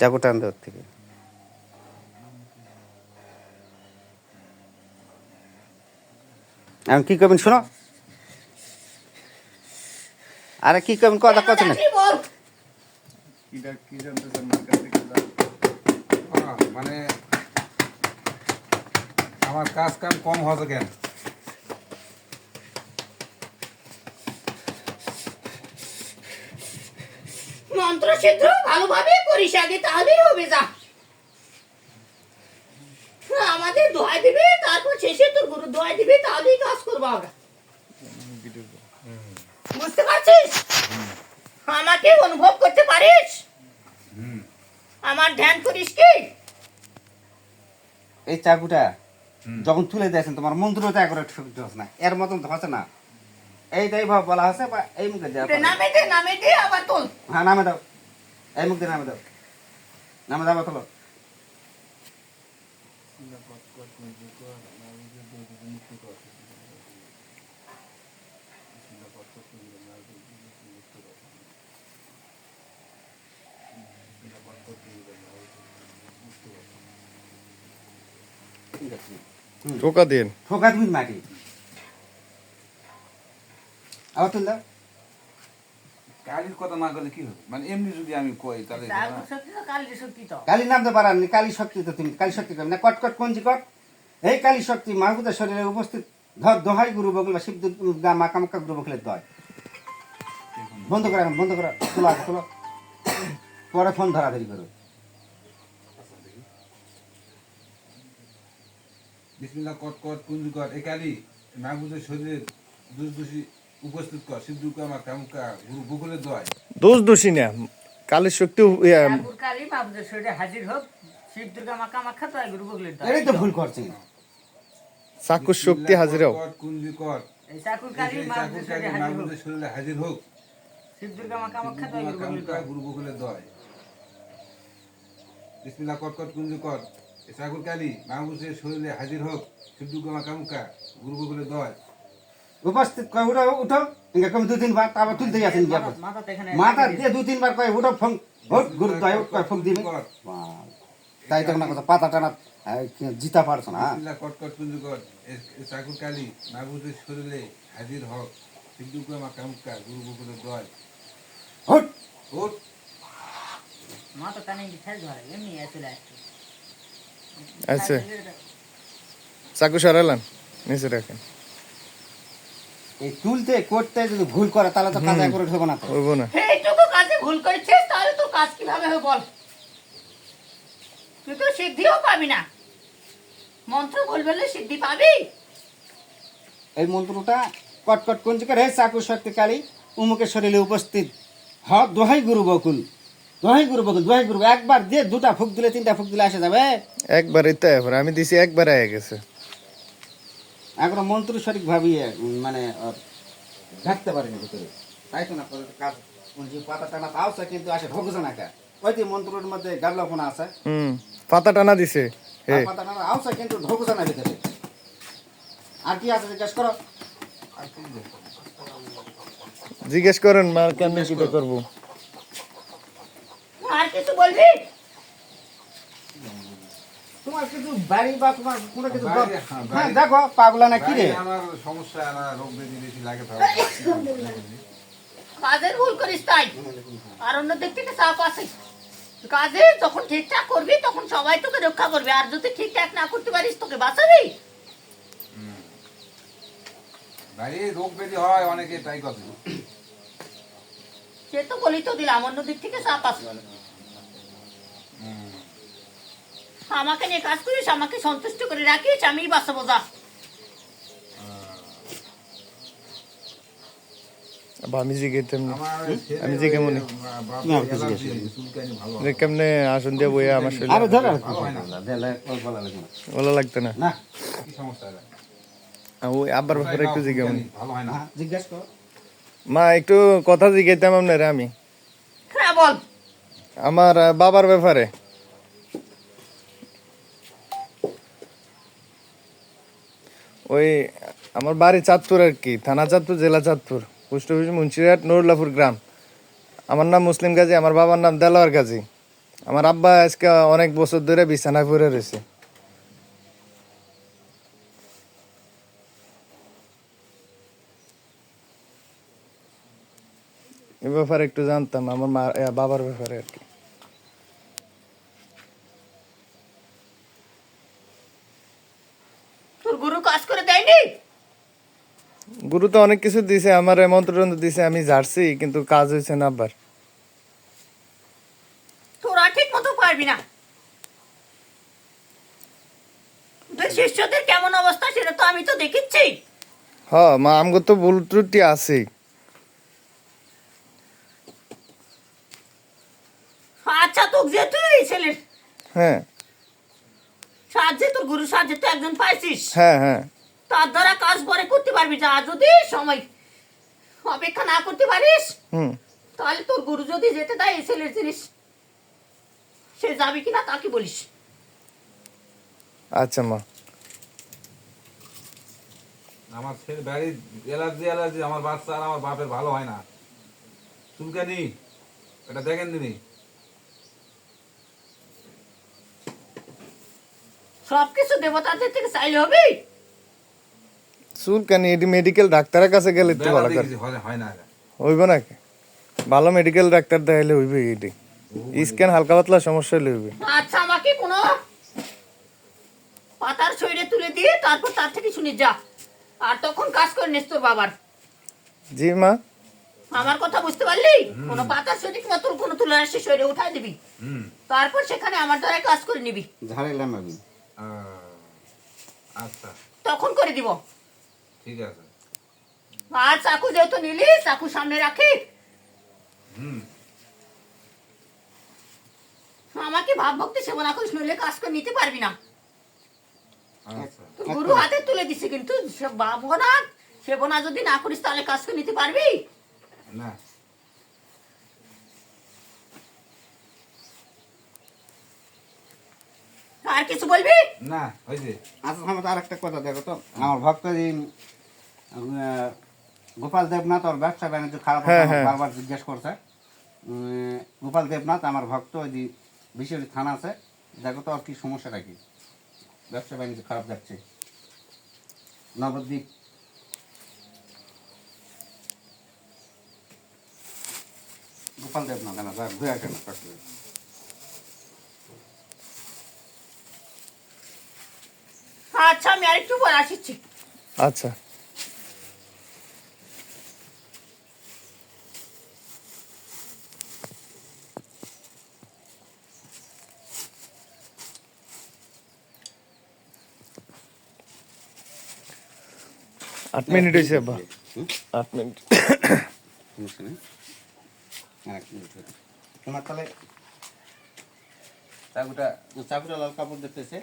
চাকু টান দেওয়ার থেকে। এখন কি করবেন শোনো। আরে কি করবেন কথা কথা না। আহ, মানে আমার কাজ কাম কম হবে কেন? সিদ্ধ ভালোভাবে করিস আগে তাহলেই হবে যা। আমাদের দোয়াই দিবে তারপর শেষে তোর গুরু দোয়াই দিবে তাহলেই কাজ করব আমরা। বুঝতে পারছিস? আমাকে অনুভব করতে পারিস। আমার ধ্যান করিস কি? এই চাকুটা যখন তুলে দিয়েছেন তোমার মন্ত্রটা করে না এর মতন হচ্ছে না। এইটাই ভাব বলা হচ্ছে বা এই মুখে নামে দে নামে দে আবার তোল। হ্যাঁ নামে দাও। এই মুখ দিয়ে নামে দাও। নামে দাও তোলো ঠিক দিন। ঠোকা তুমি মাটি। আবার তুল দাও। কালির কথা না করলে কি হবে? মানে এমনি যদি আমি কই তাহলে কালী নামতে পারাননি কালী শক্তি তো। তুমি কালী শক্তি না কট কট কঞ্জি কট? এই কালী শক্তি মাহবুদের শরীরে উপস্থিত। ধর দোহাই গুরু বগলা শিব দুর্গা মা কামাক্কা গুরু বগলের দয়। বন্ধ করে বন্ধ করে তোলো তোলো। পরে ফোন ধরাধরি করো। বিসমিল্লাহ কট কট কুঞ্জু কর এ কালি মাহবুদের শরীরে দুষ দোষী উপস্থিত কর সিদ্ধুকা গুরু দোষ দোষী না কালের শক্তি ইয়া, কালী বাবুদের শরীরে হাজির হোক শিব দুর্গা মাকা মাখা তো গুরু বগলের এটাই তো ভুল শক্তি কুঞ্জু কর। এই ঠাকুর কালী বাবুদের চাকুর শরীরে হাজির হোক। মাহবুদের শরীরে হাজির হোক। শিব দুর্গা মাকা মাখা তো গুরু বগলের কামুকা গুরু বকুলের দয় বিসমিল্লাহ কট কট কুঞ্জু কর। এ চাকুর কালি শরীরে হাজির হোক সিদ্ধুকা মা কামুকা গুরু বকুলের দয় উপস্থিত কয় উঠো উঠো। ইঙ্গা কম দু তিনবার তারপর তুলতে যাচ্ছেন মাথা তো দিয়ে দু তিনবার কয় উঠো ফোন ভোট গুরু দয় উঠ কয় ফোন দিবে। তাই তো না কথা পাতা টানা কি- জিতা পারছ না? বিসমিল্লাহ কট কট কুঞ্জু কর এ- এ চাকুর কালি মাহবুদের শরীরে হাজির হোক। সিদ্ধুকা মা কামুকা গুরু বকুলের দয় হুট ওট মাথা কানে খেল ধরে এমনি আচ্ছা। চাকু সরালান নিচে রাখেন। এই তুলতে করতে যদি ভুল করে তাহলে তো কাজা করে না না। এইটুকু কাজে ভুল করেছিস তাহলে তোর কাজ কীভাবে হবে বল। তুই তো সিদ্ধিও পাবি না। মন্ত্র বলবে সিদ্ধি পাবি। এই মন্ত্রটা কটকট কুঞ্জ করে হে চাকু শক্তিকালী উমুকের শরীরে উপস্থিত। হ দোহাই গুরু বকুল। দোহাই গুরু বকুল দোহাই গুরু একবার দিয়ে দুটা ফুক দিলে তিনটা ফুক দিলে আসে যাবে। একবারই তো আমি দিছি একবার আয় গেছে। এখন মন্ত্র সঠিক ভাবিয়ে মানে ঢাকতে পারেনি ভিতরে। তাই তো না কাজ যে পাতা টানা তাও সে কিন্তু আসে ঢোকছে না কা? ওই যে মন্ত্রের মধ্যে গাবলাপনা আছে। হুম পাতা টানা দিছে। পাতা টানা আওসা কিন্তু ঢোকছে না ভিতরে। আর কি আছে জিজ্ঞেস করো? জিজ্ঞেস করেন মা কেমনি কিটা করব? আর কিছু বলবি? তোমার কিছু বাড়ি বা তোমার কোনো কিছু হ্যাঁ, হ্যাঁ দেখো পাগলা না কি রে? আমার সমস্যা আমার রোগ ব্যাধি বেশি লাগে কাজের ভুল করিস তাই। আর অন্য দিক থেকে চাপ আছে। কাজে যখন ঠিকঠাক করবি তখন সবাই তোকে রক্ষা করবে। আর যদি ঠিকঠাক না করতে পারিস তোকে বাঁচাবি? রোগ ব্যাধি হয় অনেকে তাই কথা। সে তো বলি তো দিলাম অন্য দিক থেকে চাপ আছে। আমাকে নিয়ে কাজ করিস আমাকে সন্তুষ্ট করে রাখিস আমি বাঁচাবো যা। আমি জিগাইতাম আমি কেমনে আসন দিয়ে বইয়া আমার শরীরে আরে ধরো লাগতো না। না। কি সমস্যা এটা? আর ওই আব্বার ব্যাপারে একটু হয় না। জিজ্ঞেস করো। মা একটু কথা জিজ্ঞাইতাম আপনার আমি। হ্যাঁ বল। আমার বাবার ব্যাপারে। ওই আমার বাড়ি চাঁদপুর আর কি, থানা চাঁদপুর, জেলা চাঁদপুর, পোস্ট অফিস মুন্সিরহাট নুরুল্লাপুর গ্রাম। আমার নাম মুসলিম গাজী, আমার বাবার নাম দেলোয়ার গাজী। আমার আব্বা আজকে অনেক বছর ধরে বিছানায় পড়ে রয়েছে। এ ব্যাপারে একটু জানতাম, আমার মা বাবার ব্যাপারে আর কি তোর গুরু কাজ করে দেয়নি গুরু তো অনেক কিছু দিছে আমার মন্ত্রণ দিছে আমি ঝাড়ছি কিন্তু কাজ হয়েছে না আব্বার তোরা ঠিক মতো পারবি না। শিষ্যদের কেমন অবস্থা সেটা তো আমি তো দেখিচ্ছি। মা আমগো তো ভুল ত্রুটি আছে আচ্ছা যেহেতু এই ছেলের হ্যাঁ। সাহায্যে তোর গুরু সাহায্যে তো একজন পাইছিস। হ্যাঁ হ্যাঁ। তার দ্বারা কাজ পরে করতে পারবি যা যদি সময় অপেক্ষা না করতে পারিস তাহলে তোর গুরু যদি যেতে দেয় এই ছেলের জিনিস সে যাবে কিনা তাকে বলিস? আচ্ছা মা। আমার ছেলে বাড়ির অ্যালার্জি অ্যালার্জি আমার বাচ্চা আর আমার বাপের ভালো হয় না। চুলকানি এটা দেখেন দিনি সবকিছু দেবতাদের থেকে চাইলে হবে? চুল কেন? এটি মেডিকেল ডাক্তারের কাছে গেলে তো ভালো করে হইব নাকি? ভালো মেডিকেল ডাক্তার দেখাইলে হইবে এটি। স্ক্যান হালকা পাতলা সমস্যা হলে হইবে। আচ্ছা আমাকে কোনো পাতার শরীরে তুলে দিয়ে তারপর তার থেকে শুনে যা। আর তখন কাজ করে নিস তোর বাবার। জি মা। আমার কথা বুঝতে পারলি? কোনো পাতার শরীর কিংবা তোর কোনো তুলে আসে শরীরে উঠাই দিবি। হুম। তারপর সেখানে আমার দ্বারা কাজ করে নিবি। ঝাড়াইলাম আমি আচ্ছা। তখন করে দিব। ঠিক আছে। আর চাকু যেহেতু নিলি চাকু সামনে রাখি। হুম। আমাকে ভাব ভক্তি সেবনা করিস নইলে কাজ করে নিতে পারবি না। আচ্ছা। গুরু হাতে তুলে দিছে কিন্তু ভাবনা সেবনা যদি না করিস তাহলে কাজ করে নিতে পারবি? না। আর কিছু বলবি? না হয়েছে আচ্ছা আমার আর একটা কথা দেখো তো। আমার ভক্ত গোপাল দেবনাথ ওর ব্যবসা বাণিজ্য খারাপ হ্যাঁ, হ্যাঁ। বারবার জিজ্ঞেস করছে। গোপাল দেবনাথ আমার ভক্ত ওই যে বিশেষ থানা আছে। দেখো তো আর কি সমস্যাটা কি। ব্যবসা বাণিজ্য খারাপ যাচ্ছে। নবদ্বীপ। গোপাল দেবনাথ না যা ঘুরে আসে না আচ্ছা আমি আরেকটু পরে আসছি। আচ্ছা। আট মিনিট হয়েছে আব্বা হুম? আট মিনিট। তোমার তাহলে চাকুটা চাকুটা লাল কাপড় দেখতেছে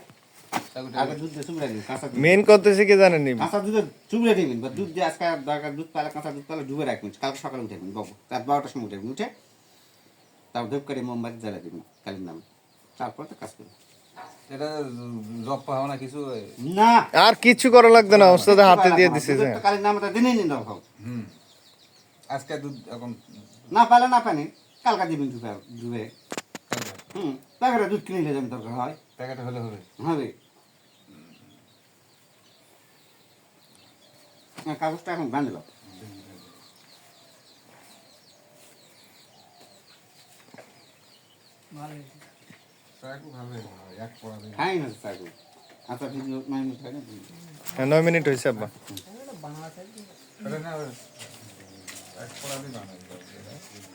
চাকুটা আগে দুধ দিয়ে চুবড়ে দিন কাঁচা দুধ মেন করতেছে কি জানেন নি? কাঁচা দুধে চুবড়ে দিবেন বা দুধ দিয়ে আজকে দরকার দুধ পালে কাঁচা দুধ পালে ডুবে রাখবেন কালকে সকালে উঠে দেবেন বাবু রাত বারোটার সময় উঠে উঠে তারপর ধূপ মোমবাতি জ্বালা দিবেন কালীর নামে তারপর তো কাজ করবেন এটা জব পাও না কিছু না। আর কিচ্ছু করা লাগবে না ওস্তাদ হাতে দিয়ে দিছে যে। দুধের তো কালীর নামে তো নিন দরকার হুম। আজকে দুধ এখন না পালে না পানি কালকা দিবেন ডুবে ডুবে হুম প্যাকেটে দুধ কিনে নিয়ে যাবেন দরকার হয় প্যাকেট হলে হবে। হবে। হ্যাঁ, কাগজটা এখন বাঁধল চাকু খাবে নয় মিনিট হয়েছে আব্বা।